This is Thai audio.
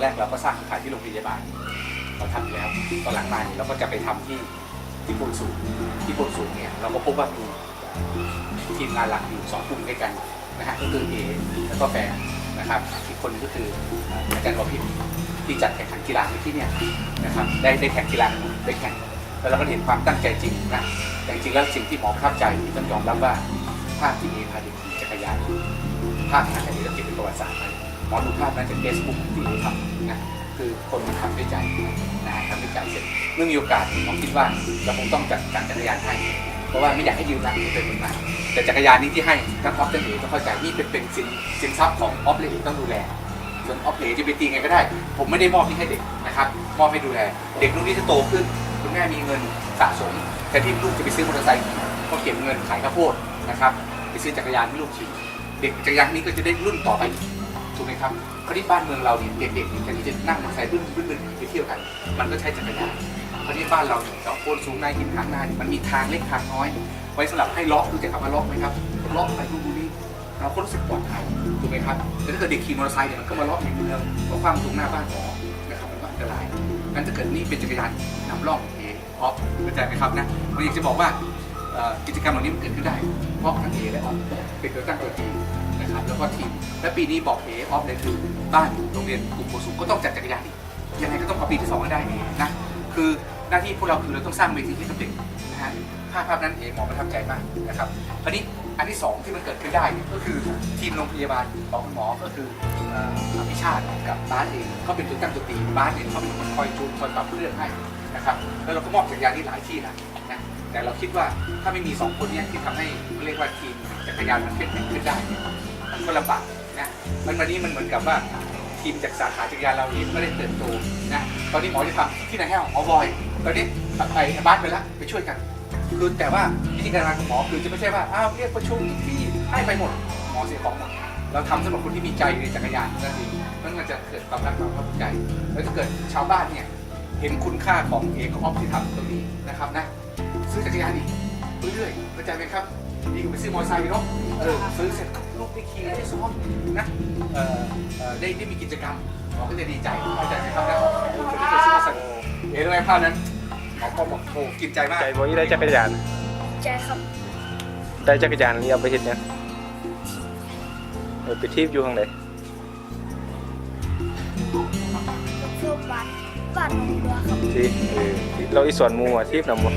อนแรกเราก็สร้างขายที่โรงพยาบาลเราทำอยู่แล้วตอนหลังมาเนี่ยเราก็จะไปทำที่ที่โพนสูงที่โพนสูงเนี่ยเราก็พบว่ามีทีมงานหลักอยู่สองกลุ่มด้วยกันนะฮะก็คือเอแล้วก็แฟนนะครับอีกคนก็คืออาจารย์วพินที่จัดแข่งขันกีฬาที่เนี่ยนะครับได้ได้แข่งกีฬาได้แข่งแล้วเราก็เห็นความตั้งใจจริงนะแต่จริงแล้วสิ่งที่หมอประทับใจต้องยอมรับว่าภาพที่เอพาเด็กขี่จักรยานภาพนั้นอันนี้เราเก็บเป็นประวัติศาสตร์ หมอดูภาพนั้นจากเฟซบุ๊กที่เอทำนะคือคนมันทำด้วยใจนะทำด้วยใจเสร็จเมื่อมีโอกาสผมคิดว่าเราคงต้องจัดการจักรยานให้เพราะว่าไม่อยากให้ยืมนะเป็นผลมาแต่จักรยานนี้ที่ให้ทั้งออฟทั้งเอต้องเข้าใจนี่เป็นเป็นสินสินทรัพย์ของออฟเลยต้องดูแลส่วนออฟเอจะไปตีไงก็ได้ ผมไม่ได้มอบที่ให้เด็กนะครับมอบให้ดูแลเด็กรุ่นนี้จะโตขึ้นคุณแม่มีเงินสะสมแต่ที่ลูกจะไปซื้อมอเตอร์ไซค์ก็เก็บเงินขายข้าวโพดนะครับไปซื้อจักรยานให้ลูกขี่เด็กจักรยานนี้ก็จะได้รุ่นต่อไป ถูกไหมครับคราวนี้บ้านเมืองเราเนี่ยเด็กๆเนี่ยแทนที่จะนั่งมอเตอร์ไซค์บึ้นบึ้นบึ้นไปเที่ยวกัน มันก็ใช้จักรยานคราวนี้บ้านเราเนี่ยเราโคนสูงในหินข้างหน้าเนี่ยมันมีทางเล็กทางน้อย ไว้สำหรับให้ล็อกรู้จักคำว่าล็อกไหมครับล็อกไปดูดูนี่เราก็รู้สึกปลอดภัยถูกไหมครับแต่ถ้าเกิดเด็กขี่มอเตอร์ไซค์เนี่ยมันก็มาล็อกอย่างเดียวเพราะความตรงหน้าบ้านหมอนะครับมันก็อันตรายงั้นถ้าเกิดนี่เป็นจักรยานนำร่องเอออฟเข้าใจไหมครับนะผมอยากจะบอกว่า กิจกรรมเหล่านี้มันเกิดขึ้นได้ เพราะทั้งเอและออฟเป็นตัวตั้งตัวทีนะครับแล้วก็ทีมและปีนี้บอกเอออฟเลยคือบ้านโรงเรียนกลุ่มโพสุก็ต้องจัดจักรยานอีกยังไงก็ต้องเอาปีที่สองให้ได้นะคือหน้าที่พวกเราคือเราต้องสร้างเวทีให้กับเด็กนะฮะภาพภาพนั้นเอหมอประทับใจมากนะครับคราวนี้อันที่สองที่มันเกิดขึ้นได้ก็คือทีมโรงพยาบาลของคุณหมอก็คืออภิชาติกับบาสเองเขาเป็นตัวตั้งตัวตีบาสเองเขาเป็นคนคอยจูนคอยปรับเครื่องให้นะครับแล้วเราก็มอบจักรยานที่หลายที่นะ แต่เราคิดว่าถ้าไม่มีสองคนเนี้ที่ทำให้เรียกว่าทีมจักรยานมันเข้มแข็งขึ้นได้เนี่ยมันก็ลำบากนะมันวันนี้มันเหมือนกับว่าทีมจากสาขาจักรยานเราเองก็ได้เติบโตนะตอนนี้หมอจะทำที่ไหนให้หมอบอย ตอนนี้ไปบ้าสไปแล้วไปช่วยกันคือแต่ว่าวิธีการงานของหมอคือจะไม่ใช่ว่าอ้าวเรียกประชุมที่ให้ไปหมดหมอเสียของหมดเราทำสำหรับคนที่มีใจในจักรยานนั่นเองมันมันจะเกิดความรักความเข้าใจแล้วถ้าเกิดชาวบ้านเนี่ยเห็นคุณค่าของเอกออฟที่ทำตรงนี้นะครับนะ ซื้อจักรยานอีกเรื่อยๆเข้าใจไหมครับดีกว่าไปซื้อมอเตอร์ไซค์เนาะเออซื้อเสร็จลูกได้ขี่ได้ซ้อมนะเอ่อเอ่อได้ได้มีกิจกรรมหมอก็จะดีใจเข้าใจไหมครับนะคุณจะได้ซื้อมอเตอร์ไซค์เห็นไหมภาพนั้นหมอก็บอกโอ้กินใจมากใจบ่อีได้จักรยานใจครับได้จักรยานนี่เอาไปเฮ็ดหยังเออไปทีบอยู่ข้างใดเพื่อบ้านบ้านหนองบัวครับที่เออที่เราอีสวนหมู่อะทีบนำบ่บ